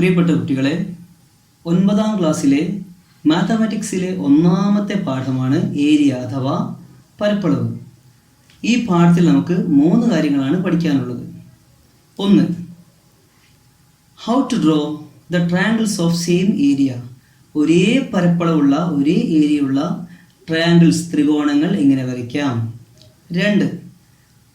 പ്രിയപ്പെട്ട കുട്ടികളെ ഒൻപതാം ക്ലാസ്സിലെ മാത്തമാറ്റിക്സിലെ ഒന്നാമത്തെ പാഠമാണ് ഏരിയ അഥവാ പരപ്പളവ്. ഈ പാഠത്തിൽ നമുക്ക് മൂന്ന് കാര്യങ്ങളാണ് പഠിക്കാനുള്ളത്. ഒന്ന് how to draw the triangles of same area ഒരേ പരപ്പളവുള്ള ഒരേ ഏരിയയുള്ള ട്രയാങ്കിൾസ് ത്രികോണങ്ങൾ എങ്ങനെ വരയ്ക്കാം? രണ്ട്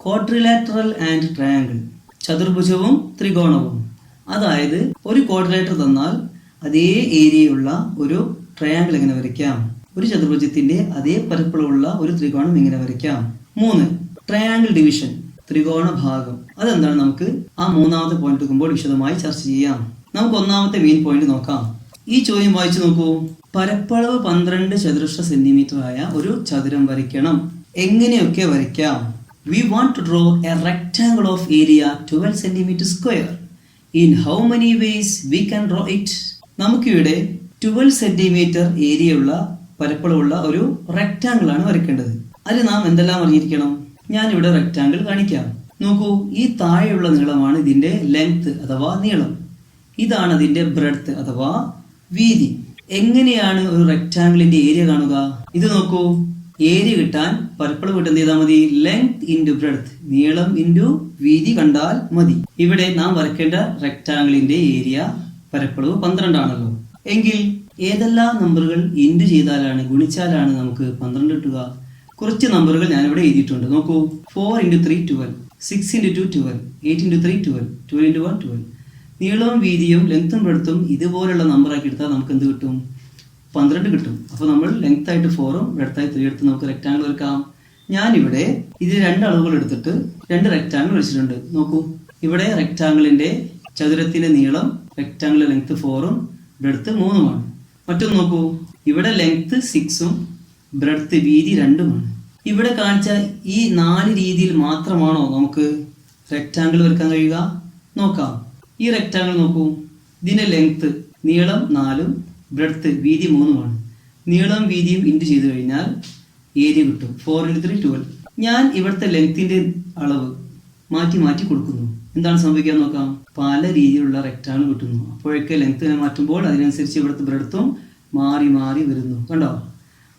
ക്വാഡ്രിലാറ്ററൽ ആൻഡ് ട്രയാങ്കിൾ ചതുർഭുജവും ത്രികോണവും. അതായത് ഒരു കോർഡിനേറ്റർ തന്നാൽ അതേ ഏരിയയുള്ള ഒരു ട്രയാങ്കിൾ എങ്ങനെ വരയ്ക്കാം? ഒരു ചതുർഭുജത്തിന്റെ അതേ പരപ്പളവുള്ള ഒരു ത്രികോണം എങ്ങനെ വരയ്ക്കാം? മൂന്ന്. ട്രയാങ്കിൾ ഡിവിഷൻ ത്രികോണ ഭാഗം. അതെന്താണ് നമുക്ക് ആ മൂന്നാമത്തെ പോയിന്റ് എടുക്കുമ്പോൾ വിശദമായി ചർച്ച ചെയ്യാം. നമുക്ക് ഒന്നാമത്തെ മെയിൻ പോയിന്റ് നോക്കാം. ഈ ചോദ്യം വായിച്ചു നോക്കൂ. പരപ്പളവ് പന്ത്രണ്ട് ചതുരശ്ര സെന്റിമീറ്റർ ആയ ഒരു ചതുരം വരയ്ക്കണം. എങ്ങനെയൊക്കെ വരയ്ക്കാം? We want to draw a rectangle of area twelve centimetre square in how many ways we can draw it നമുക്കിവിടെ ട്വൽവ് സെന്റിമീറ്റർ ഏരിയയുള്ള പരപ്പളവുള്ള ഒരു റെക്ടാങ്കിൾ ആണ് വരയ്ക്കേണ്ടത്. അതിൽ നാം എന്തെല്ലാം അറിഞ്ഞിരിക്കണം? ഞാൻ ഇവിടെ റെക്ടാങ്കിൾ കാണിക്കാം. നോക്കൂ ഈ താഴെയുള്ള നീളമാണ് ഇതിന്റെ ലെങ്ത് അഥവാ നീളം. ഇതാണ് അതിന്റെ ബ്രെഡ്ത്ത് അഥവാ വീതി. എങ്ങനെയാണ് ഒരു റെക്ടാങ്കിളിന്റെ ഏരിയ കാണുക? ഇത് നോക്കൂ. ഏരിയ കിട്ടാൻ പരപ്പളവ് കിട്ടുന്ന ചെയ്താൽ മതി? ലെങ്ത് ഇന്റു ബ്രെഡ്ത്ത് നീളം ഇന്റു വീതി കണ്ടാൽ മതി. ഇവിടെ നാം വരയ്ക്കേണ്ട റെക്റ്റാങ്കിളിന്റെ ഏരിയ പരപ്പളവ് പന്ത്രണ്ടാണല്ലോ. എങ്കിൽ ഏതെല്ലാം നമ്പറുകൾ ഇൻഡ് ചെയ്താലാണ് ഗുണിച്ചാലാണ് നമുക്ക് പന്ത്രണ്ട് കിട്ടുക? കുറച്ച് നമ്പറുകൾ ഞാനിവിടെ എഴുതിയിട്ടുണ്ട്. നോക്കൂ. Four into three twelve six into two twelve eight into three twelve twelve into one twelve നീളവും വീതിയും ലെങ്ത്തും ബ്രെഡ്ത്തും ഇതുപോലുള്ള നമ്പറാക്കി എടുത്താൽ നമുക്ക് എന്ത് കിട്ടും? പന്ത്രണ്ട് കിട്ടും. അപ്പോൾ നമ്മൾ ലെങ്ത് ആയിട്ട് ഫോറും ആയിട്ട് ത്രീ എടുത്ത് നമുക്ക് റെക്റ്റാങ്കിൾ വരക്കാം ഞാനിവിടെ ഇതിൽ രണ്ട് അളവുകൾ എടുത്തിട്ട് രണ്ട് റെക്റ്റാങ്കിൾ വെച്ചിട്ടുണ്ട്. നോക്കൂ. ഇവിടെ റെക്ടാങ്കിളിന്റെ ചതുരത്തിന്റെ നീളം റെക്ടാങ്കിൾ ലെങ്ത് ഫോറും ബ്രെഡ്ത്ത് മൂന്നുമാണ് മറ്റൊന്ന് നോക്കൂ. ഇവിടെ ലെങ്ത് സിക്സും ബ്രെഡ്ത്ത് വീതി രണ്ടുമാണ് ഇവിടെ കാണിച്ച ഈ നാല് രീതിയിൽ മാത്രമാണോ നമുക്ക് റെക്റ്റാങ്കിൾ വരക്കാൻ കഴിയുക? നോക്കാം. ഈ റെക്റ്റാങ്കിൾ നോക്കൂ. ഇതിന്റെ ലെങ്ത് നീളം നാലും ബ്രെഡ്ത്ത് വീതി മൂന്നുമാണ്. നീളം വീതിയും ഇന്റു ചെയ്തു കഴിഞ്ഞാൽ ഏരിയ കിട്ടും. ഫോർ ഇന്റു ത്രീ ട്വൽവ് ഞാൻ ഇവിടുത്തെ ലെങ്ത്തിന്റെ അളവ് മാറ്റി മാറ്റി കൊടുക്കുന്നു. എന്താണ് സംഭവിക്കാൻ നോക്കാം? പല രീതിയിലുള്ള റെക്റ്റാണ് കിട്ടുന്നു. അപ്പോഴൊക്കെ ലെങ്ത്തിനെ മാറ്റുമ്പോൾ അതിനനുസരിച്ച് ഇവിടുത്തെ ബ്രെഡ്ത്തും മാറി മാറി വരുന്നു. കണ്ടോ?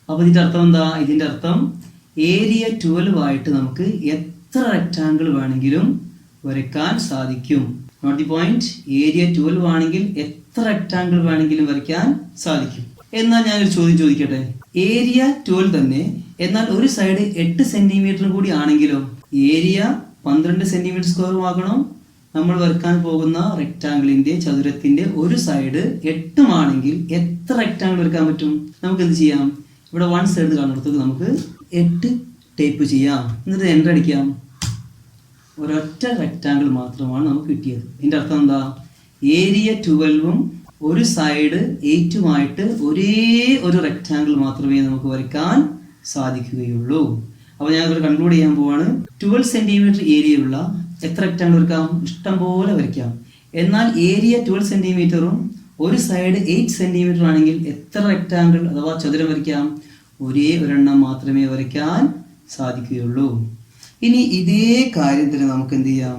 അപ്പോൾ ഇതിന്റെ അർത്ഥം എന്താ? ഇതിന്റെ അർത്ഥം ഏരിയ ട്വൽവ് ആയിട്ട് നമുക്ക് എത്ര റെക്റ്റാങ്കിൾ വേണമെങ്കിലും വരയ്ക്കാൻ സാധിക്കും. Note the point area twelve ആണെങ്കിൽ എത്ര റെക്ടാങ്കിൾ വേണമെങ്കിലും വരയ്ക്കാൻ സാധിക്കും. എന്നാൽ ഞാനൊരു ചോദ്യം ചോദിക്കട്ടെ? ഏരിയ ട്വൽവ് തന്നെ എന്നാൽ ഒരു സൈഡ് എട്ട് സെന്റിമീറ്റർ കൂടി ആണെങ്കിലോ? ഏരിയ പന്ത്രണ്ട് സെന്റിമീറ്റർ സ്ക്വയറും ആകണം. നമ്മൾ വരക്കാൻ പോകുന്ന റെക്ടാങ്കിളിന്റെ ചതുരത്തിന്റെ ഒരു സൈഡ് എട്ടുമാണെങ്കിൽ എത്ര റെക്ടാങ്കിൾ വരക്കാൻ പറ്റും? നമുക്ക് എന്ത് ചെയ്യാം? ഇവിടെ വൺ സൈഡ് കാണുന്നിടത്തേക്ക് നമുക്ക് എട്ട് ടേപ്പ് ചെയ്യാം. എന്നിട്ട് എന്റർ അടിക്കാം. ഒരൊറ്റ റെക്റ്റാങ്കിൾ മാത്രമാണ് നമുക്ക് കിട്ടിയത്. ഇതിന്റെ അർത്ഥം എന്താ? ഏരിയ ട്വൽവും ഒരു സൈഡ് എയ്റ്റുമായിട്ട് ഒരേ ഒരു റെക്റ്റാങ്കിൾ മാത്രമേ നമുക്ക് വരയ്ക്കാൻ സാധിക്കുകയുള്ളൂ. അപ്പോൾ ഞാൻ ഇവിടെ കൺക്ലൂഡ് ചെയ്യാൻ പോവാണ്. ട്വൽവ് സെന്റിമീറ്റർ ഏരിയയുള്ള എത്ര റെക്റ്റാങ്കിൾ വരയ്ക്കാം? ഇഷ്ടം പോലെ വരയ്ക്കാം. എന്നാൽ ഏരിയ ട്വൽവ് സെന്റിമീറ്ററും ഒരു സൈഡ് എയ്റ്റ് സെന്റിമീറ്റർ ആണെങ്കിൽ എത്ര റെക്റ്റാങ്കിൾ അഥവാ ചതുരം വരയ്ക്കാം? ഒരേ ഒരെണ്ണം മാത്രമേ വരയ്ക്കാൻ സാധിക്കുകയുള്ളൂ. ഇനി ഇതേ കാര്യത്തിന് നമുക്ക് എന്ത് ചെയ്യാം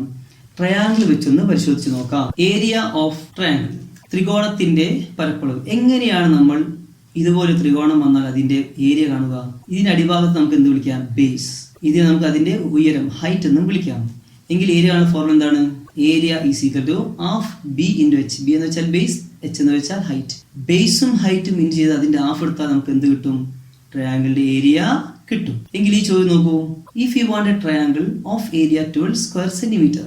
ട്രയാങ്കിൾ വെച്ചൊന്ന് പരിശോധിച്ച് നോക്കാം. ഏരിയ ഓഫ് ട്രയാങ്കിൾ ത്രികോണത്തിന്റെ പരപ്പളവ്. എങ്ങനെയാണ് നമ്മൾ ഇതുപോലെ ത്രികോണം വന്നാൽ അതിന്റെ ഏരിയ കാണുക? ഇതിന്റെ അടിഭാഗത്ത് നമുക്ക് എന്ത് വിളിക്കാം? ബേസ് ഇതിനെ നമുക്ക് അതിന്റെ ഉയരം ഹൈറ്റ് എന്നും വിളിക്കാം. എങ്കിൽ ഏരിയ ആണ് ഫോർമുല എന്താണ്? Area is equal to half B into H B എന്ന് വെച്ചാൽ ബേസ് എച്ച് എന്ന് വെച്ചാൽ ഹൈറ്റ് ബേസും ഹൈറ്റും ഇൻ ചെയ്ത് അതിന്റെ ഹാഫ് എടുത്താൽ നമുക്ക് എന്ത് കിട്ടും? ട്രയാങ്കിളിന്റെ ഏരിയ കിട്ടും. എങ്കിൽ ഈ ചോദ്യം നോക്കൂ. If you want a triangle of area twelve square centimetre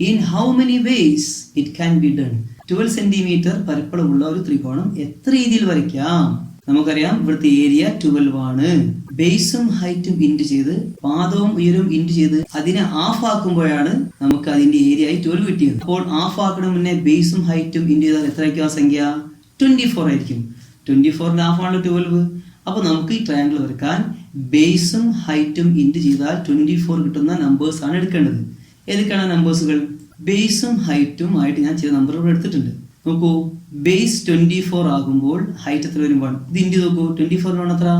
in how many ways it can be done twelve centimetre പരപ്പളമുള്ള ഒരു ത്രികോണം എത്ര രീതിയിൽ വരയ്ക്കാം? നമുക്കറിയാം ഇവിടുത്തെ ഏരിയ ട്വൽവ് ആണ്. ബേസും ഹൈറ്റും ഇൻഡ് ചെയ്ത് പാദവും ഉയരവും ഇൻഡ് ചെയ്ത് അതിനെ ഹാഫ് ആക്കുമ്പോഴാണ് നമുക്ക് അതിന്റെ ഏരിയ ആയി ട്വൽവ് കിട്ടിയത്. അപ്പോൾ ഹാഫ് ആക്കണ മുന്നേ ബേസും ഹൈറ്റും ഇൻഡ് ചെയ്താൽ എത്രയ്ക്കും ആ സംഖ്യ? ട്വന്റി ഫോർ ആയിരിക്കും. ട്വന്റി ഫോറിന്റെ ഹാഫ് ആണ് ട്വൽവ് അപ്പൊ നമുക്ക് ഈ ട്രയാങ്കിൾ വരക്കാൻ ബേസും ഹൈറ്റും ഇന്റ് ചെയ്താൽ ട്വന്റി ഫോർ കിട്ടുന്ന നമ്പേഴ്സ് ആണ് എടുക്കേണ്ടത്. ഏതൊക്കെയാണ് നമ്പേഴ്സുകൾ ബേസും ഹൈറ്റും ആയിട്ട് ഞാൻ ചില നമ്പറുകൾ എടുത്തിട്ടുണ്ട്. നോക്കൂ ബേസ് ട്വന്റി ഫോർ ആകുമ്പോൾ ഹൈറ്റ് എത്ര വരും? വൺ ഇത് ഇന്റ് നോക്കൂ. ട്വന്റി വേണം എത്ര?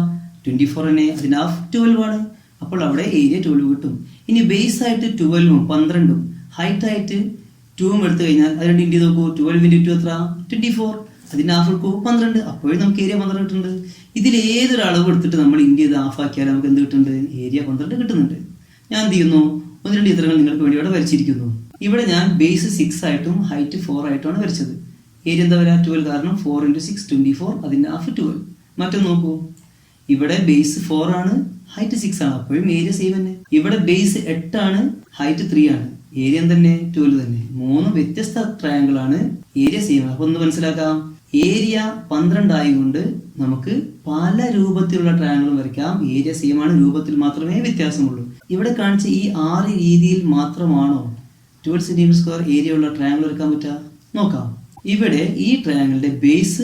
ട്വന്റി ഫോർ തന്നെ അതിന്റെ ഹാഫ് ട്വൽവ് ആണ്. അപ്പോൾ അവിടെ ഏരിയ ട്വൽവ് കിട്ടും. ഇനി ബേസ് ആയിട്ട് ട്വൽവും പന്ത്രണ്ടും ഹൈറ്റ് ആയിട്ട് ടൂവും എടുത്തു കഴിഞ്ഞാൽ അതിനുണ്ട് ഇന്റു നോക്കൂ. ട്വൽവ് ഇന്റു ടു എത്ര? ട്വന്റി ഫോർ അതിന്റെ ഹാഫ് കോപ്പ് പന്ത്രണ്ട് അപ്പോഴും നമുക്ക് ഏരിയ പന്ത്രണ്ട് കിട്ടുന്നുണ്ട്. ഇതിൽ ഏതൊരു അളവ് എടുത്തിട്ട് നമ്മൾ ഇന്ത്യ ഇത് ഹാഫ് ആക്കിയാൽ നമുക്ക് എന്ത് കിട്ടുന്നുണ്ട്? ഏരിയ പന്ത്രണ്ട് കിട്ടുന്നുണ്ട്. ഞാൻ എന്ത് ചെയ്യുന്നു? ഒന്ന് രണ്ട് ചിത്രങ്ങൾ നിങ്ങൾക്ക് വേണ്ടി ഇവിടെ വരച്ചിരിക്കുന്നു. ഇവിടെ ഞാൻ ബേസ് സിക്സ് ആയിട്ടും ഹൈറ്റ് ഫോർ ആയിട്ടുമാണ് വരച്ചത്. ഏരിയ എന്താ വരാ? ട്വൽവ് കാരണം four into six twenty four അതിന്റെ ഹാഫ് ട്വൽവ് മറ്റൊന്ന് നോക്കൂ. ഇവിടെ ബേസ് ഫോർ ആണ് ഹൈറ്റ് സിക്സ് ആണ്. അപ്പോഴും ഏരിയ സെയിം തന്നെ. ഇവിടെ ബേസ് എട്ടാണ് ഹൈറ്റ് ത്രീ ആണ്. ഏരിയ തന്നെ ടൂൽ തന്നെ. മൂന്ന് വ്യത്യസ്ത ട്രയാങ്കിൾ ആണ് ഏരിയ സെയിം അപ്പോൾ അപ്പൊ ഒന്ന് മനസ്സിലാക്കാം. ഏരിയ പന്ത്രണ്ടായതുകൊണ്ട് നമുക്ക് പല രൂപത്തിലുള്ള ട്രയാങ്കിളും വരയ്ക്കാം. ഏരിയ സെയിം ആണ്. രൂപത്തിൽ മാത്രമേ വ്യത്യാസമുള്ളൂ. ഇവിടെ കാണിച്ച ഈ ആറ് രീതിയിൽ മാത്രമാണോ ട്വൽവ് സെന്റിമീറ്റർ സ്ക്വയർ ഏരിയ ഉള്ള ട്രയാങ്കിൾ വരയ്ക്കാൻ പറ്റുക? നോക്കാം. ഇവിടെ ഈ ട്രയാങ്കിളിന്റെ ബേസ്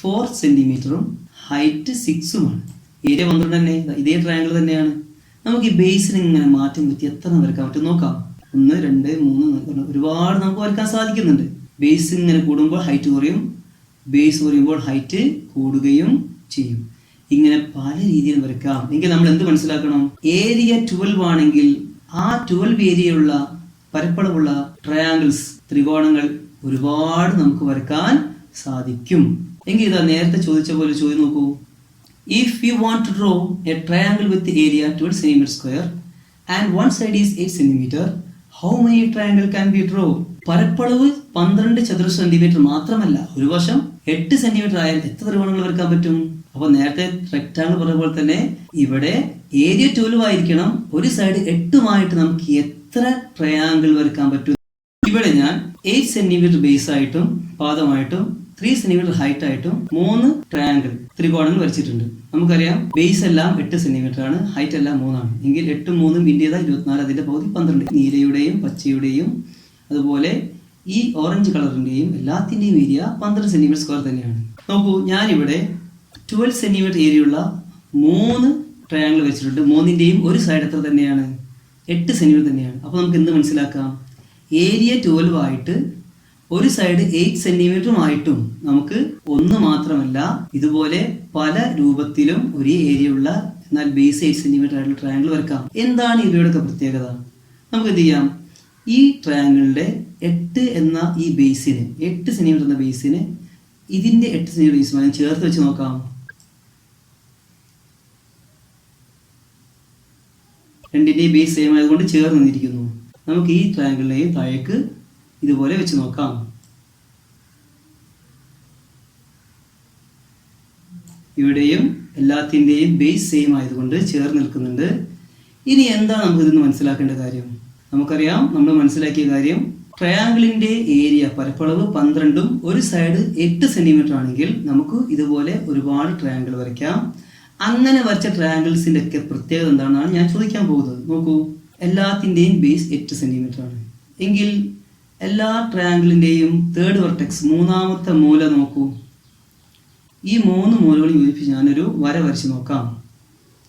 ഫോർ സെന്റിമീറ്ററും ഹൈറ്റ് സിക്സുമാണ് ഏരിയ പന്ത്രണ്ട് തന്നെ. ഇതേ ട്രയാങ്കിൾ തന്നെയാണ്. നമുക്ക് ഈ ബേസിന് ഇങ്ങനെ മാറ്റം പറ്റി എത്ര എണ്ണം വരയ്ക്കാൻ പറ്റും? നോക്കാം. ഒന്ന് രണ്ട് മൂന്ന് ഒരുപാട് നമുക്ക് വരയ്ക്കാൻ സാധിക്കുന്നുണ്ട്. ബേസ് ഇങ്ങനെ കൂടുമ്പോൾ ഹൈറ്റ് കുറയും. ബേസ് കുറയുമ്പോൾ ഹൈറ്റ് കൂടുകയും ചെയ്യും. ഇങ്ങനെ പല രീതിയിൽ വരയ്ക്കാം. എങ്കിൽ നമ്മൾ എന്ത് മനസ്സിലാക്കണം? ഏരിയ ട്വൽവ് ആണെങ്കിൽ ആ ട്വൽവ് ഏരിയയുള്ള പരപ്പളവുള്ള ട്രയാങ്കിൾസ് ത്രികോണങ്ങൾ ഒരുപാട് നമുക്ക് വരയ്ക്കാൻ സാധിക്കും. എങ്കിൽ ഇതാ നേരത്തെ ചോദിച്ച പോലെ ചോദ്യം നോക്കൂ. If you want to draw a triangle with area twelve centimetre square and one side is eight centimetre how many triangle can be drawn പരപ്പളവ് പന്ത്രണ്ട് ചതുരശ്ര സെന്റിമീറ്റർ മാത്രമല്ല. ഒരു വശം എട്ട് സെന്റിമീറ്റർ ആയാൽ എത്ര ത്രികോണങ്ങൾ വരയ്ക്കാൻ പറ്റും? അപ്പൊ നേരത്തെ റെക്ടാങ്കിൾ പറഞ്ഞ പോലെ തന്നെ ഇവിടെ ഏരിയ ട്വൽവ് ആയിരിക്കണം. ഒരു സൈഡ് എട്ടുമായിട്ട് നമുക്ക് എത്ര ട്രയാങ്കിൾ വരയ്ക്കാൻ പറ്റും? ഇവിടെ ഞാൻ എയ്റ്റ് സെന്റിമീറ്റർ ബേസ് ആയിട്ടും പാദമായിട്ടും ത്രീ സെന്റിമീറ്റർ ഹൈറ്റ് ആയിട്ടും മൂന്ന് ട്രയാങ്കിൾ ത്രികോണങ്ങൾ വരച്ചിട്ടുണ്ട്. നമുക്കറിയാം ബേസ് എല്ലാം എട്ട് സെന്റിമീറ്റർ ആണ് ഹൈറ്റ് എല്ലാം മൂന്നാണ്. എങ്കിൽ എട്ടും മൂന്നും ഇന്ത്യതാ ഇരുപത്തിനാല് അതിന്റെ പകുതി പന്ത്രണ്ട്. നീലയുടെയും പച്ചയുടെയും അതുപോലെ ഈ ഓറഞ്ച് കളറിന്റെയും എല്ലാത്തിന്റെയും ഏരിയ പന്ത്രണ്ട് സെന്റിമീറ്റർ സ്ക്വയർ തന്നെയാണ്. നോക്കൂ ഞാനിവിടെ ട്വൽവ് സെന്റിമീറ്റർ ഉള്ള മൂന്ന് ട്രയാങ്കിൾ വെച്ചിട്ടുണ്ട് മൂന്നിന്റെയും ഒരു സൈഡ് എത്ര തന്നെയാണ്? എട്ട് സെന്റിമീറ്റർ തന്നെയാണ്. അപ്പോൾ നമുക്ക് എന്ത് മനസ്സിലാക്കാം? ഏരിയ ട്വൽവ് ആയിട്ട് ഒരു സൈഡ് എയ്റ്റ് സെന്റിമീറ്ററുമായിട്ടും നമുക്ക് ഒന്ന് മാത്രമല്ല ഇതുപോലെ പല രൂപത്തിലും ഒരേ ഏരിയ ഉള്ള എന്നാൽ ബേസ് എയ്റ്റ് സെന്റിമീറ്റർ ആയിട്ടുള്ള ട്രയാങ്കിൾ വരക്കാം. എന്താണ് ഇവയുടെയൊക്കെ പ്രത്യേകത? നമുക്ക് എന്ത് ചെയ്യാം? ഈ ട്രയാങ്കിളിന്റെ എട്ട് എന്ന ഈ ബേസിന് എട്ട് സെന്റിമീറ്റർ എന്ന ബേസിന് ഇതിന്റെ എട്ട് സെന്റിമീറ്റർ ബേസുമായി ചേർത്ത് വെച്ച് നോക്കാം. രണ്ടിന്റെയും ബേസ് സെയിം ആയതുകൊണ്ട് ചേർന്ന് നിന്നിരിക്കുന്നു. നമുക്ക് ഈ ട്രയാങ്കിളിനെയും താഴേക്ക് ഇതുപോലെ വെച്ച് നോക്കാം. ഇവിടെയും എല്ലാത്തിന്റെയും ബേസ് സെയിം ആയതുകൊണ്ട് ചേർന്ന് നിൽക്കുന്നുണ്ട്. ഇനി എന്താണ് നമുക്ക് ഇതിന് മനസ്സിലാക്കേണ്ട കാര്യം? നമുക്കറിയാം നമ്മൾ മനസ്സിലാക്കിയ കാര്യം ട്രയാങ്കിളിന്റെ ഏരിയ പരപ്പളവ് പന്ത്രണ്ടും ഒരു സൈഡ് എട്ട് സെന്റിമീറ്റർ ആണെങ്കിൽ നമുക്ക് ഇതുപോലെ ഒരുപാട് ട്രയാങ്കിൾ വരയ്ക്കാം. അങ്ങനെ വരച്ച ട്രയാങ്കിൾസിന്റെ ഒക്കെ പ്രത്യേകത എന്താണെന്നാണ് ഞാൻ ചോദിക്കാൻ പോകുന്നത്. നോക്കൂ എല്ലാത്തിന്റെയും ബേസ് എട്ട് സെന്റിമീറ്റർ ആണ്. എങ്കിൽ എല്ലാ ട്രയാങ്കിളിന്റെയും തേർഡ് വെർട്ടെക്സ് മൂന്നാമത്തെ മൂല നോക്കൂ. ഈ മൂന്ന് മൂലകൾ യോജിപ്പിച്ച് ഞാനൊരു വര വരച്ച് നോക്കാം.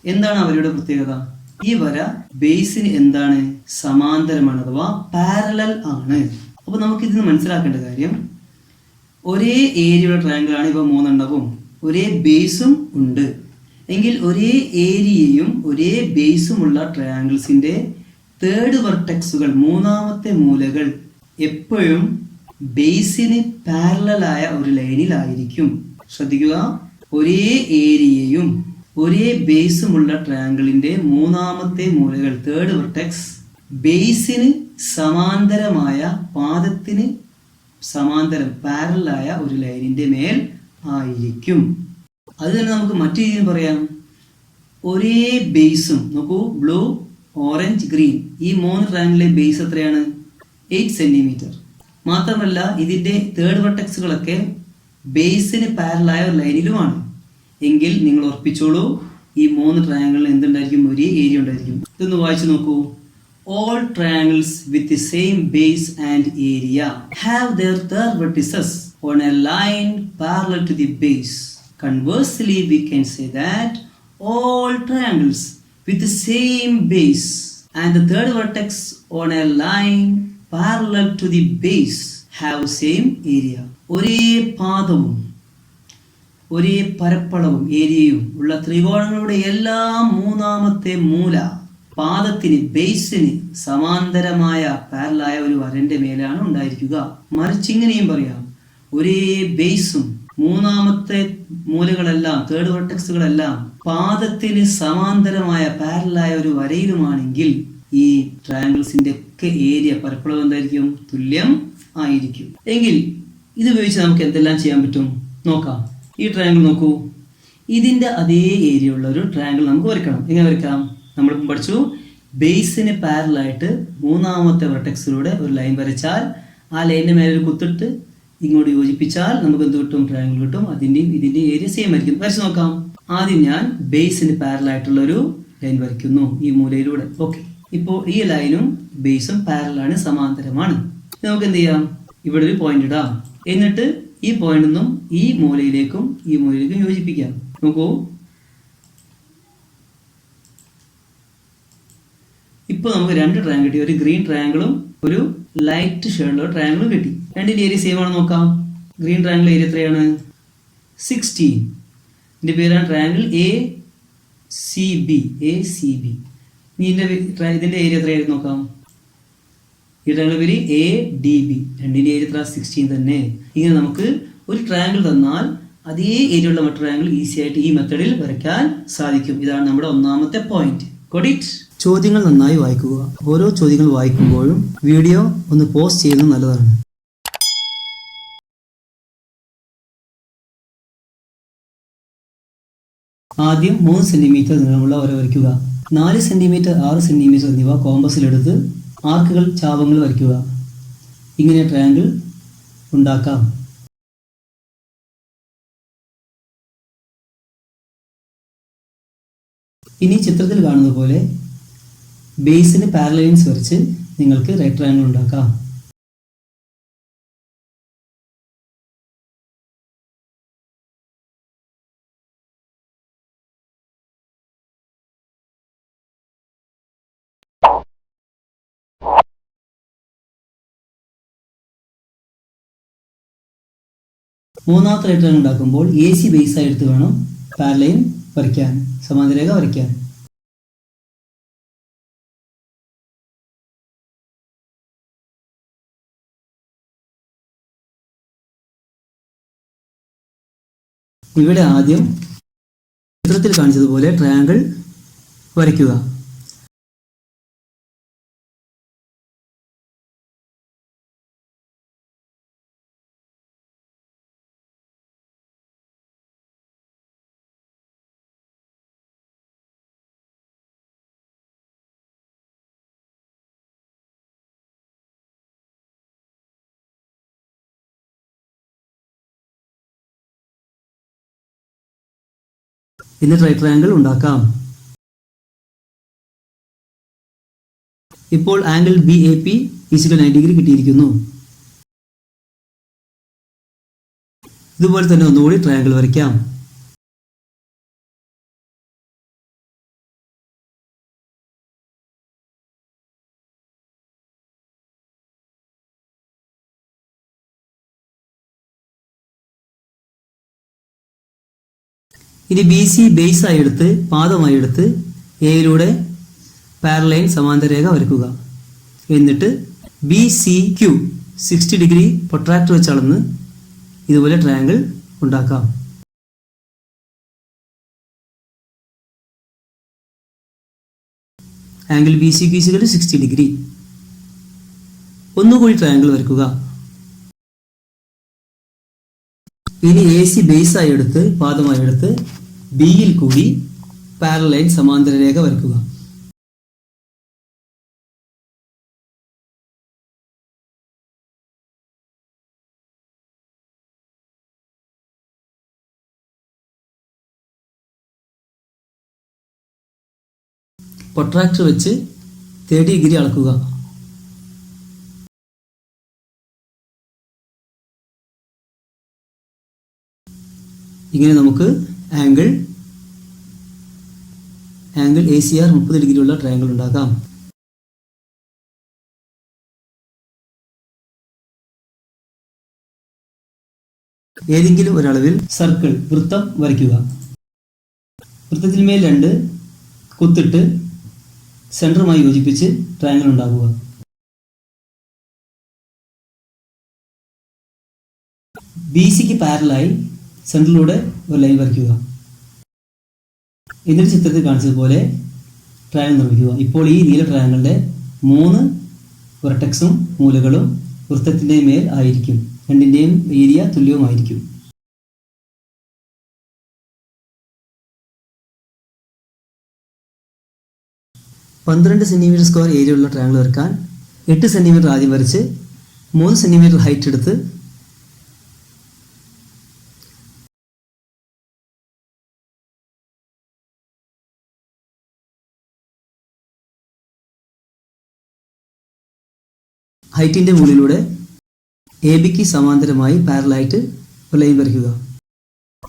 എന്താണ് അവരുടെ പ്രത്യേകത? ഈ വര ബേസിന് എന്താണ്? സമാന്തരമാണ് അഥവാ പാരലൽ ആണ്. അപ്പോൾ നമുക്ക് ഇതിന് മനസ്സിലാക്കേണ്ട കാര്യം ഒരേ ഏരിയയുടെ ട്രയാങ്കിൾ ആണ് ഇവ മൂന്നെണ്ണവും. ഒരേ ബേസും ഉണ്ട്. എങ്കിൽ ഒരേ ഏരിയയും ഒരേ ബേസുമുള്ള ട്രയാങ്കിൾസിന്റെ തേർഡ് വെർട്ടെക്സുകൾ മൂന്നാമത്തെ മൂലകൾ എപ്പോഴും ബേസിന് പാരലായ ഒരു ലൈനിലായിരിക്കും. ശ്രദ്ധിക്കുക. ഒരേ ഏരിയയും ഒരേ ബേസുമുള്ള ട്രയാങ്കിളിന്റെ മൂന്നാമത്തെ മൂലകൾ തേർഡ് വെർട്ടെക്സ് ബേസിന് സമാന്തരമായ പാദത്തിന് സമാന്തരം പാരലായ ഒരു ലൈനിന്റെ മേൽ ആയിരിക്കും. അത് തന്നെ നമുക്ക് മറ്റു രീതിയിൽ പറയാം. ഒരേ ബേസും നോക്കൂ ബ്ലൂ ഓറഞ്ച് ഗ്രീൻ ഈ മൂന്ന് ട്രയാങ്കിളിലെ ബേസ് എത്രയാണ്? എയ്റ്റ് സെന്റിമീറ്റർ മാത്രമല്ല ഇതിന്റെ തേർഡ് വെർട്ടക്സുകളൊക്കെ ബേസിന് പാരലായ ഒരു ലൈനിലുമാണ് എങ്കിൽ നിങ്ങൾ ഉറപ്പിച്ചോളൂ ഈ മൂന്ന് ട്രയാങ്കിളിൽ എന്തുണ്ടായിരിക്കും? ഒരേ ഏരിയ ഉണ്ടായിരിക്കും. ഇതൊന്ന് വായിച്ചു നോക്കൂ. All triangles with the same base and area have their third vertices on a line parallel to the base conversely we can say that all triangles with the same base and the third vertex on a line parallel to the base have same area. ഒരേ പാദവും ഒരേ പരപ്പളവും ഏരിയയും ഉള്ള ത്രികോണങ്ങളുടെ എല്ലാ മൂന്നാമത്തെ മൂല പാദത്തിന് ബേസിന് സമാന്തരമായ പാരലായ ഒരു വരന്റെ മേലാണ് ഉണ്ടായിരിക്കുക. മറിച്ച് ഇങ്ങനെയും പറയാം. ഒരേ ബേസും മൂന്നാമത്തെ മൂലകളെല്ലാം തേർഡ് വെർട്ടക്സുകളെല്ലാം പാദത്തിന് സമാന്തരമായ പാരലായ ഒരു വരയിലുമാണെങ്കിൽ ഈ ട്രയാങ്കിൾസിന്റെ ഒക്കെ ഏരിയ പരപ്പളവ് എന്തായിരിക്കും? തുല്യം ആയിരിക്കും. എങ്കിൽ ഇത് ഉപയോഗിച്ച് നമുക്ക് എന്തെല്ലാം ചെയ്യാൻ പറ്റും? നോക്കാം. ഈ ട്രയാങ്കിൾ നോക്കൂ. ഇതിന്റെ അതേ ഏരിയ ഉള്ള ഒരു ട്രയാങ്കിൾ നമുക്ക് വരയ്ക്കണം. എങ്ങനെ വരയ്ക്കാം? നമ്മൾ പഠിച്ചു. ബേസിന് പാരലായിട്ട് മൂന്നാമത്തെ വെർട്ടെക്സിലൂടെ ഒരു ലൈൻ വരച്ചാൽ ആ ലൈനിന്റെ മേലെ ഒരു കുത്തിട്ട് ഇങ്ങോട്ട് യോജിപ്പിച്ചാൽ നമുക്ക് എന്ത് കിട്ടും? ട്രയാങ്കിൾ കിട്ടും. അതിന്റെയും ഇതിന്റെ ഏരിയ സെയിം ആയിരിക്കും. വരച്ച് നോക്കാം. ആദ്യം ഞാൻ ബേസിന് പാരലായിട്ടുള്ള ഒരു ലൈൻ വരയ്ക്കുന്നു ഈ മൂലയിലൂടെ. ഓക്കെ ഇപ്പോൾ ഈ ലൈനും ബേസും പാരലാണ് സമാന്തരമാണ്. നമുക്ക് എന്ത് ചെയ്യാം ഇവിടെ ഒരു പോയിന്റ് ഇടാം. എന്നിട്ട് ഈ പോയിന്റിൽ നിന്നും ഈ മൂലയിലേക്കും ഈ മൂലയിലേക്കും യോജിപ്പിക്കാം. നോക്കൂ. ഇപ്പൊ നമുക്ക് രണ്ട് ട്രയാങ്കിൾ കിട്ടി. ഒരു ഗ്രീൻ ട്രയാങ്കിളും ഒരു ലൈറ്റ് ഷെയ്ഡുള്ള ട്രയാങ്കിളും കിട്ടി. രണ്ടിന്റെ ഏരിയ സെയിം ആണ് നോക്കാം. ഗ്രീൻ ട്രയാങ്കിൾ ഏരിയ എത്രയാണ്? സിക്സ്റ്റീൻ ഇതിന്റെ പേരാണ് triangle A C B A C B ഇതിന്റെ ഇതിന്റെ ഏരിയ എത്രയായിരുന്നു നോക്കാം. ഈ പേര് എ ഡി ബി രണ്ടിന്റെ ഏരിയ എത്ര? സിക്സ്റ്റീൻ തന്നെ. ഇങ്ങനെ നമുക്ക് ഒരു ട്രയാങ്കിൾ തന്നാൽ അതേ ഏരിയ ഉള്ള മറ്റു ട്രയാങ്കിൾ ഈസി ആയിട്ട് ഈ മെത്തഡിൽ വരയ്ക്കാൻ സാധിക്കും. ഇതാണ് നമ്മുടെ ഒന്നാമത്തെ പോയിന്റ് കൊഡിറ്റ് ചോദ്യങ്ങൾ നന്നായി വായിക്കുക. ഓരോ ചോദ്യങ്ങൾ വായിക്കുമ്പോഴും വീഡിയോ ഒന്ന് പോസ്റ്റ് ചെയ്യുന്നത് നല്ലതാണ്. ആദ്യം മൂന്ന് സെന്റിമീറ്റർ നീളമുള്ള വര വരയ്ക്കുക. നാല് സെന്റിമീറ്റർ ആറ് സെന്റിമീറ്റർ എന്നിവ കോമ്പസിലെടുത്ത് ആർക്കുകൾ ചാപങ്ങൾ വരയ്ക്കുക. ഇങ്ങനെ ട്രയാങ്കിൾ ഉണ്ടാക്കാം. ഇനി ചിത്രത്തിൽ കാണുന്ന പോലെ ബേസിന് പാരലൈൻസ് വരച്ച് നിങ്ങൾക്ക് റൈറ്റ് ട്രയാങ്കിൾ ഉണ്ടാക്കാം. മൂന്നാമത്തെ റൈറ്റ് ലൈൻ ഉണ്ടാക്കുമ്പോൾ എ സി ബേസ് ആയി എടുത്ത് വേണം പാരലൈൻ വരയ്ക്കാൻ സമാന്തരേഖ വരയ്ക്കാൻ. ഇവിടെ ആദ്യം ചിത്രത്തിൽ കാണിച്ചതുപോലെ ട്രയാങ്കിൾ വരയ്ക്കുക. എന്നിട്ട് ട്രൈ ട്രയാങ്കിൾ ഉണ്ടാക്കാം. ഇപ്പോൾ angle B A P is equal nine degree കിട്ടിയിരിക്കുന്നു. ഇതുപോലെ തന്നെ ഒന്നുകൂടി ട്രയാങ്കിൾ വരയ്ക്കാം. ഇനി ബി സി ബേസ് ആയി എടുത്ത് പാദമായി എടുത്ത് എയിലൂടെ പാരലൈൻ സമാന്തരരേഖ വരയ്ക്കുക. എന്നിട്ട് B C Q sixty degree protractor വെച്ച് അളന്ന് ഇതുപോലെ ട്രയാങ്കിൾ ഉണ്ടാക്കാം. Angle B C Q sixty degree ഒന്നുകൂടി ട്രയാങ്കിൾ വരയ്ക്കുക. ഇനി എ സി ബേസ് ആയി എടുത്ത് പാദമായി എടുത്ത് ബിയിൽ കൂടി പാരലൈൻ സമാന്തര രേഖ വരയ്ക്കുക. പൊട്രാക്ടർ വെച്ച് തേർട്ടി ഡിഗ്രി അളക്കുക. ഇങ്ങനെ നമുക്ക് angle angle A C R മുപ്പത് ഡിഗ്രിയുള്ള ട്രയാങ്കിൾ ഉണ്ടാക്കാം. ഏതെങ്കിലും ഒരളവിൽ സർക്കിൾ വൃത്തം വരയ്ക്കുക. വൃത്തത്തിന്മേൽ രണ്ട് കുത്തിട്ട് സെന്ററുമായി യോജിപ്പിച്ച് ട്രയാങ്കിൾ ഉണ്ടാക്കുക. ബി സിക്ക് പാരലായി സെന്ററിലൂടെ ഒരു ലൈൻ വരയ്ക്കുക. ഇതിന്റെ ചിത്രത്തിൽ കാണിച്ചതുപോലെ ട്രയാങ്കിൾ നിർമ്മിക്കുക. ഇപ്പോൾ ഈ നീല ട്രയാങ്കിളിന്റെ മൂന്ന് വെർട്ടക്സും മൂലകളും വൃത്തത്തിന്റെ മേൽ ആയിരിക്കും. രണ്ടിന്റെയും ഏരിയ തുല്യവുമായിരിക്കും. പന്ത്രണ്ട് സെന്റിമീറ്റർ സ്ക്വയർ ഏരിയ ഉള്ള ട്രയാങ്കിൾ വരയ്ക്കാൻ എട്ട് സെന്റിമീറ്റർ ആദ്യം വരച്ച് മൂന്ന് സെന്റിമീറ്റർ ഹൈറ്റ് എടുത്ത് ഹൈറ്റിന്റെ മുകളിലൂടെ എ ബിക്ക് സമാന്തരമായി പാരലായിട്ട് ഒരു ലൈൻ വരയ്ക്കുക.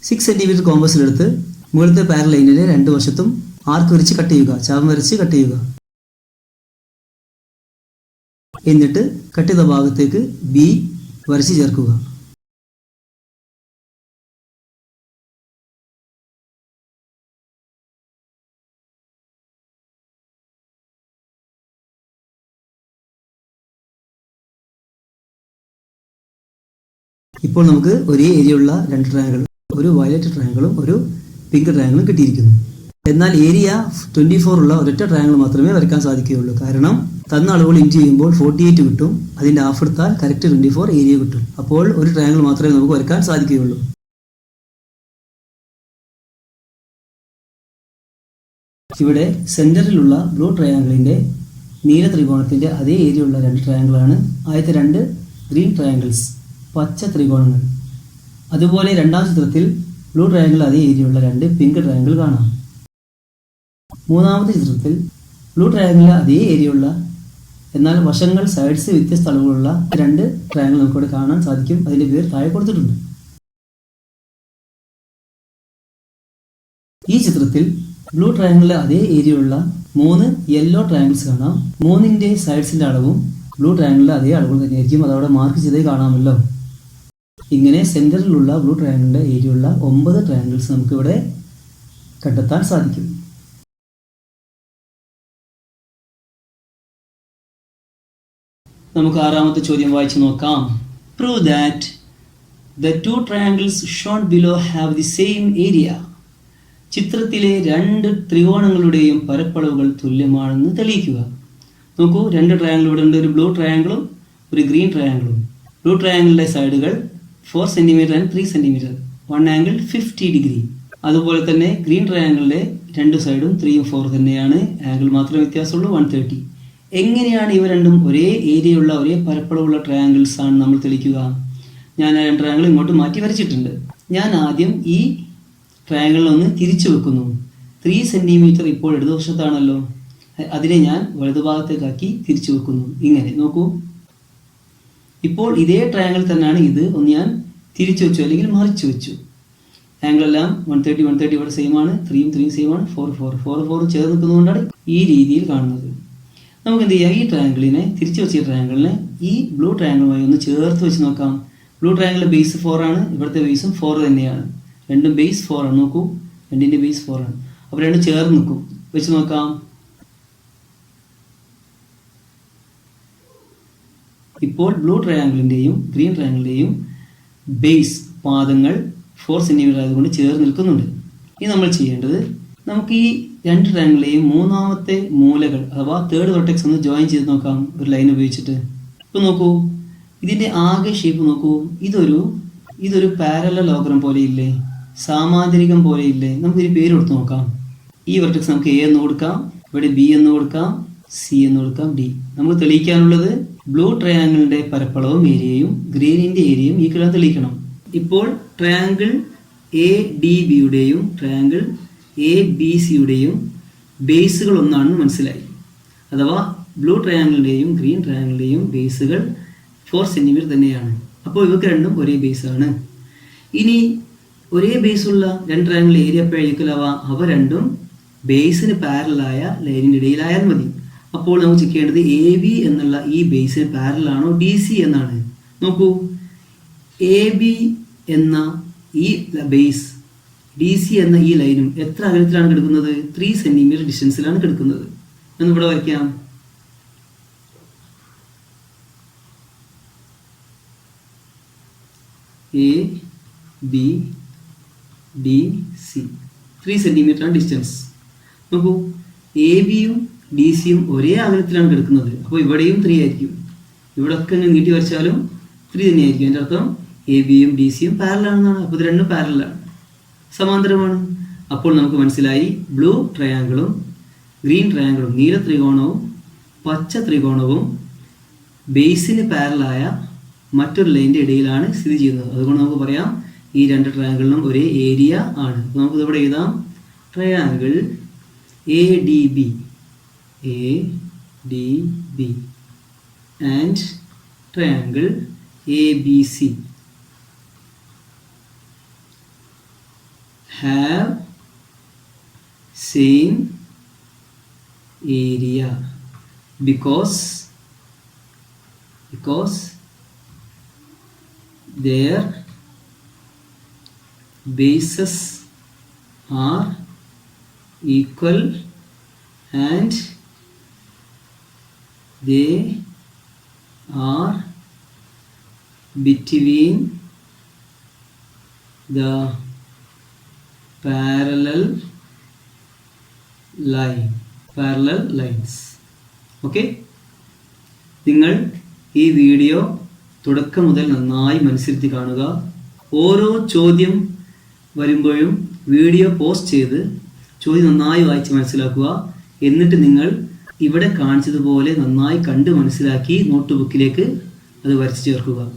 സിക്സ് സെന്റിമീറ്റർ കോമ്പസിലെടുത്ത് മുകളിലത്തെ പാരൽ ലൈനിനെ രണ്ട് വശത്തും ആർക്ക് വരച്ച് കട്ട് ചെയ്യുക ചാപം വരച്ച് കട്ട് ചെയ്യുക. എന്നിട്ട് കട്ട് ചെയ്ത ഭാഗത്തേക്ക് ബി വരച്ച് ചേർക്കുക. ഇപ്പോൾ നമുക്ക് ഒരേ ഏരിയ ഉള്ള രണ്ട് ട്രയാങ്കിൾ ഒരു വയലറ്റ് ട്രയാങ്കിളും ഒരു പിങ്ക് ട്രയാങ്കിളും കിട്ടിയിരിക്കുന്നു. എന്നാൽ ഏരിയ ട്വന്റി ഫോർ ഉള്ള ഒരൊറ്റ ട്രയാങ്കിൾ മാത്രമേ വരയ്ക്കാൻ സാധിക്കുകയുള്ളൂ. കാരണം തന്ന അളവുകൾ ഇന്റ് ചെയ്യുമ്പോൾ ഫോർട്ടി എയ്റ്റ് കിട്ടും അതിന്റെ ഹാഫ് എടുത്താൽ കറക്റ്റ് ട്വന്റി ഫോർ ഏരിയ കിട്ടും. അപ്പോൾ ഒരു ട്രയാങ്കിൾ മാത്രമേ നമുക്ക് വരയ്ക്കാൻ സാധിക്കുകയുള്ളൂ. ഇവിടെ സെന്ററിലുള്ള ബ്ലൂ ട്രയാങ്കിളിന്റെ നീല ത്രികോണത്തിന്റെ അതേ ഏരിയ ഉള്ള രണ്ട് ട്രയാങ്കിളാണ് ആദ്യത്തെ രണ്ട് ഗ്രീൻ ട്രയാങ്കിൾസ് പച്ച ത്രികോണങ്ങൾ. അതുപോലെ രണ്ടാം ചിത്രത്തിൽ ബ്ലൂ ട്രയാങ്കിൾ അതേ ഏരിയയുള്ള രണ്ട് പിങ്ക് ട്രയാങ്കിൾ കാണാം. മൂന്നാമത്തെ ചിത്രത്തിൽ ബ്ലൂ ട്രയാങ്കിൾ അതേ ഏരിയയുള്ള എന്നാൽ വശങ്ങൾ സൈഡ്സ് വ്യത്യസ്ത അളവുകളുള്ള രണ്ട് ട്രയാങ്കിൾ നമുക്കിവിടെ കാണാൻ സാധിക്കും. അതിന്റെ പേര് താഴെ കൊടുത്തിട്ടുണ്ട്. ഈ ചിത്രത്തിൽ ബ്ലൂ ട്രയാങ്കിളിലെ അതേ ഏരിയയുള്ള മൂന്ന് യെല്ലോ ട്രയാങ്കിൾസ് കാണാം. മൂന്നിന്റെ സൈഡ്സിന്റെ അളവും ബ്ലൂ ട്രയാങ്കിളിലെ അതേ അളവുകൾ തന്നെയായിരിക്കും. അതവിടെ മാർക്ക് ചെയ്തേ കാണാമല്ലോ. ഇങ്ങനെ സെന്ററിലുള്ള ബ്ലൂ ട്രയാങ്കിളിന്റെ ഏരിയ ഉള്ള ഒമ്പത് ട്രയാങ്കിൾസ് നമുക്കിവിടെ കണ്ടെത്താൻ സാധിക്കും. നമുക്ക് ആറാമത്തെ ചോദ്യം വായിച്ചു നോക്കാം. Prove that the two triangles shown below have the same area ചിത്രത്തിലെ രണ്ട് ത്രികോണങ്ങളുടെയും പരപ്പളവുകൾ തുല്യമാണെന്ന് തെളിയിക്കുക. നോക്കൂ രണ്ട് ട്രയാങ്കിൾ ഇവിടെ ഉണ്ട്. ഒരു ബ്ലൂ ട്രയാങ്കിളും ഒരു ഗ്രീൻ ട്രയാങ്കിളും ബ്ലൂ ട്രയാങ്കിളിന്റെ സൈഡുകൾ four centimetre and three centimetre one angle fifty degree അതുപോലെ തന്നെ ഗ്രീൻ ട്രയാങ്കിളിലെ രണ്ട് സൈഡും ത്രീയും ഫോർ തന്നെയാണ്. ആംഗിൾ മാത്രമേ വ്യത്യാസമുള്ളൂ വൺ തേർട്ടി എങ്ങനെയാണ് ഇവ രണ്ടും ഒരേ ഏരിയയുള്ള ഒരേ പരപ്പളവുള്ള ട്രയാങ്കിൾസ് ആണ് നമ്മൾ തെളിക്കുക? ഞാൻ ആ രണ്ട് ട്രയാങ്കിൾ ഇങ്ങോട്ട് മാറ്റി വരച്ചിട്ടുണ്ട്. ഞാൻ ആദ്യം ഈ ട്രയാങ്കിളിൽ ഒന്ന് തിരിച്ചു വെക്കുന്നു. ത്രീ സെന്റിമീറ്റർ ഇപ്പോൾ ഇടതുവശത്താണല്ലോ. അതിനെ ഞാൻ വലതുഭാഗത്തേക്കാക്കി തിരിച്ചു വെക്കുന്നു. ഇങ്ങനെ നോക്കൂ. ഇപ്പോൾ ഇതേ ട്രയാങ്കിൾ തന്നെയാണ് ഇത്. ഒന്ന് ഞാൻ തിരിച്ചു വെച്ചു അല്ലെങ്കിൽ മറിച്ചു വെച്ചു. ആംഗിൾ എല്ലാം വൺ തേർട്ടി വൺ തേർട്ടി ഇവിടെ സെയിം ആണ്. ത്രീയും ത്രീയും സെയിം ആണ്. ഫോർ ഫോർ ഫോർ ഫോർ ചേർന്ന് നിൽക്കുന്നതുകൊണ്ടാണ് ഈ രീതിയിൽ കാണുന്നത്. നമുക്ക് എന്ത് ചെയ്യാം? ഈ ട്രയാങ്കിളിനെ തിരിച്ചു വെച്ച ട്രയാങ്കിളിനെ ഈ ബ്ലൂ ട്രയാങ്കിളുമായി ഒന്ന് ചേർത്ത് വെച്ച് നോക്കാം. ബ്ലൂ ട്രയാങ്കിളിന്റെ ബേസ് ഫോർ ആണ്. ഇവിടുത്തെ ബേസും ഫോർ തന്നെയാണ്. രണ്ടും ബേസ് ഫോർ ആണ്. നോക്കൂ. രണ്ടിന്റെ ബേസ് ഫോർ ആണ്. അപ്പോൾ രണ്ടും ചേർന്ന് നിൽക്കും. വെച്ച് നോക്കാം. ഇപ്പോൾ ബ്ലൂ ട്രയാങ്കിളിന്റെയും ഗ്രീൻ ട്രയാങ്കിളിന്റെയും ബേസ് പാദങ്ങൾ ഫോർ സെന്റിമീറ്റർ ആയതുകൊണ്ട് ചേർന്ന് നിൽക്കുന്നുണ്ട്. ഇനി നമ്മൾ ചെയ്യേണ്ടത് നമുക്ക് ഈ രണ്ട് ട്രയാങ്കിളിലെയും മൂന്നാമത്തെ മൂലകൾ അഥവാ തേർഡ് വെർട്ടെക്സ് ഒന്ന് ജോയിൻ ചെയ്ത് നോക്കാം. ഒരു ലൈൻ ഉപയോഗിച്ചിട്ട്. ഇപ്പൊ നോക്കൂ. ഇതിന്റെ ആകെ ഷേപ്പ് നോക്കൂ. ഇതൊരു ഇതൊരു പാരല ലോകരം പോലെ ഇല്ലേ? സാമാന്തരികം പോലെ ഇല്ലേ? നമുക്ക് ഇതിന് പേര് കൊടുത്ത് നോക്കാം. ഈ വെർട്ടെക്സ് നമുക്ക് എ എന്ന് കൊടുക്കാം. ഇവിടെ ബി എന്ന് കൊടുക്കാം. സി എന്ന് കൊടുക്കാം. ഡി നമുക്ക് തെളിയിക്കാനുള്ളത് ബ്ലൂ ട്രയാങ്കിളിന്റെ പരപ്പളവും ഏരിയയും ഗ്രീനിന്റെ ഏരിയയും ഈ ഈക്വലാന്ന് തെളിയിക്കണം. ഇപ്പോൾ ട്രയാങ്കിൾ എ ഡി ബിയുടെയും ട്രയാങ്കിൾ എ ബി സിയുടെയും ബേസുകൾ ഒന്നാണെന്ന് മനസ്സിലായി. അഥവാ ബ്ലൂ ട്രയാങ്കിളിന്റെയും ഗ്രീൻ ട്രയാങ്കിളിന്റെയും ബേസുകൾ ഫോർ സെന്റിമീറ്റർ തന്നെയാണ്. അപ്പോൾ ഇവർക്ക് രണ്ടും ഒരേ ബേസാണ് ഇനി ഒരേ ബേസുള്ള രണ്ട് ട്രയാങ്കിൾ ഏരിയ അവ രണ്ടും ബേസിന് പാരലായ ലൈനിന്റെ ഇടയിലായാൽ മതി. അപ്പോൾ നമുക്ക് ചെക്ക് ചെയ്യേണ്ടത് എ ബി എന്നുള്ള ഈ ബേസിന് പാരലാണോ ഡി സി എന്നാണ്. നോക്കൂ. എ ബി എന്ന ഈ ബേസ് ഡി സി എന്ന ഈ ലൈനും എത്ര അകലത്തിലാണ് കിടക്കുന്നത്? ത്രീ സെന്റിമീറ്റർ ഡിസ്റ്റൻസിലാണ് കിടക്കുന്നത്. എന്ന് ഇവിടെ വരയ്ക്കാം. A B D C three ആണ് ഡിസ്റ്റൻസ് നോക്കൂ. എ ബിയും ഡി സിയും ഒരേ അകലത്തിലാണ് കിടക്കുന്നത്. അപ്പോൾ ഇവിടെയും ത്രീ ആയിരിക്കും. ഇവിടെ ഒക്കെ ഇങ്ങനെ നീട്ടി വരച്ചാലും ത്രീ തന്നെയായിരിക്കും. അതിന്റെ അർത്ഥം എ ബിയും ഡി സിയും പാരലാണെന്നാണ് അപ്പോൾ ഇത് രണ്ടും പാരലാണ് സമാന്തരമാണ്. അപ്പോൾ നമുക്ക് മനസ്സിലായി ബ്ലൂ ട്രയാങ്കിളും ഗ്രീൻ ട്രയാങ്കിളും നീല ത്രികോണവും പച്ച ത്രികോണവും ബേസിന് പാരലായ മറ്റൊരു ലൈന്റെ ഇടയിലാണ് സ്ഥിതി ചെയ്യുന്നത്. അതുകൊണ്ട് നമുക്ക് പറയാം ഈ രണ്ട് ട്രയാങ്കിളിനും ഒരേ ഏരിയ ആണ്. അപ്പോൾ നമുക്കിതിവിടെ എഴുതാം? Triangle A D B A D B. And triangle ABC have same area. Because because their bases are equal and they are between the parallel line parallel lines okay നിങ്ങൾ ഈ വീഡിയോ തുടക്കം മുതൽ നന്നായി മനസ്സിരുത്തി കാണുക. ഓരോ ചോദ്യം വരുമ്പോഴും വീഡിയോ പോസ്റ്റ് ചെയ്ത് ചോദ്യം നന്നായി വായിച്ച് മനസ്സിലാക്കുക. എന്നിട്ട് നിങ്ങൾ ഇവിടെ കാണിച്ചതുപോലെ നന്നായി കണ്ട് മനസ്സിലാക്കി നോട്ട് ബുക്കിലേക്ക് അത് വരച്ചു ചേർക്കുക.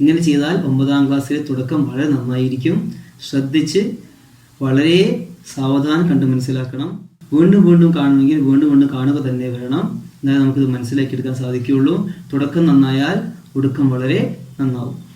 ഇങ്ങനെ ചെയ്താൽ ഒമ്പതാം ക്ലാസ്സിലെ തുടക്കം വളരെ നന്നായിരിക്കും. ശ്രദ്ധിച്ച് വളരെ സാവധാനം കണ്ട് മനസ്സിലാക്കണം. വീണ്ടും വീണ്ടും കാണണമെങ്കിൽ വീണ്ടും വീണ്ടും കാണുക തന്നെ വേണം. എന്നാലേ നമുക്കിത് മനസ്സിലാക്കിയെടുക്കാൻ സാധിക്കുകയുള്ളൂ. തുടക്കം നന്നായാൽ ഒടുക്കം വളരെ നന്നാവും.